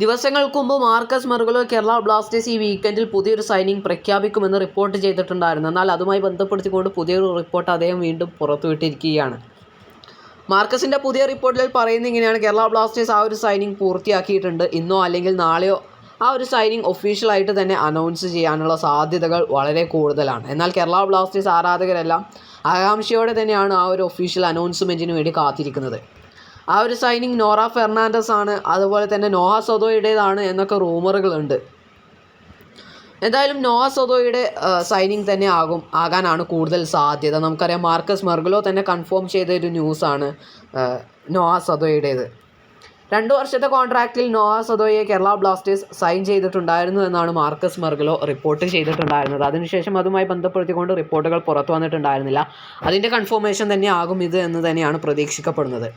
ദിവസങ്ങൾക്ക് മുമ്പ് Marcus Mergulhao Kerala Blasters ഈ വീക്കെൻഡിൽ പുതിയൊരു സൈനിങ് പ്രഖ്യാപിക്കുമെന്ന് റിപ്പോർട്ട് ചെയ്തിട്ടുണ്ടായിരുന്നു. എന്നാൽ അതുമായി ബന്ധപ്പെടുത്തിക്കൊണ്ട് പുതിയൊരു റിപ്പോർട്ട് അദ്ദേഹം വീണ്ടും പുറത്തുവിട്ടിരിക്കുകയാണ്. മാർക്കസിന്റെ പുതിയ റിപ്പോർട്ടിൽ പറയുന്നത് ഇങ്ങനെയാണ്. കേരള ബ്ലാസ്റ്റേഴ്സ് ആ ഒരു സൈനിങ് പൂർത്തിയാക്കിയിട്ടുണ്ട്. ഇന്നോ അല്ലെങ്കിൽ നാളെയോ ആ ഒരു സൈനിങ് ഒഫീഷ്യലായിട്ട് തന്നെ അനൗൺസ് ചെയ്യാനുള്ള സാധ്യതകൾ വളരെ കൂടുതലാണ്. എന്നാൽ കേരള ബ്ലാസ്റ്റേഴ്സ് ആരാധകരെല്ലാം ആകാംക്ഷയോടെ തന്നെയാണ് ആ ഒരു ഒഫീഷ്യൽ അനൗൺസ്മെന്റിന് വേണ്ടി കാത്തിരിക്കുന്നത്. ആ ഒരു സൈനിങ് നോറ ഫെർണാണ്ടസ് ആണ്. അതുപോലെ തന്നെ നോഹ സൊദോയുടേതാണ് എന്നൊക്കെ റൂമറുകളുണ്ട് എന്തായാലും നോഹ സൊദോയുടെ സൈനിങ് തന്നെ ആകും ആകാനാണ് കൂടുതൽ സാധ്യത. നമുക്കറിയാം മാർക്കസ് മെർഗലോ തന്നെ കൺഫേം ചെയ്ത ഒരു ന്യൂസാണ് നോഹ സൊദോയുടേത് രണ്ട് വർഷത്തെ കോൺട്രാക്റ്റിൽ നോഹ സൊതോയെ കേരള ബ്ലാസ്റ്റേഴ്സ് സൈൻ ചെയ്തിട്ടുണ്ടായിരുന്നു എന്നാണ് മാർക്കസ് മെർഗലോ റിപ്പോർട്ട് ചെയ്തിട്ടുണ്ടായിരുന്നത്. അതിനുശേഷം അതുമായി ബന്ധപ്പെടുത്തിക്കൊണ്ട് റിപ്പോർട്ടുകൾ പുറത്തു വന്നിട്ടുണ്ടായിരുന്നില്ല. അതിന്റെ കൺഫർമേഷൻ തന്നെ ആകും ഇത് എന്ന് തന്നെയാണ് പ്രതീക്ഷിക്കപ്പെടുന്നത്.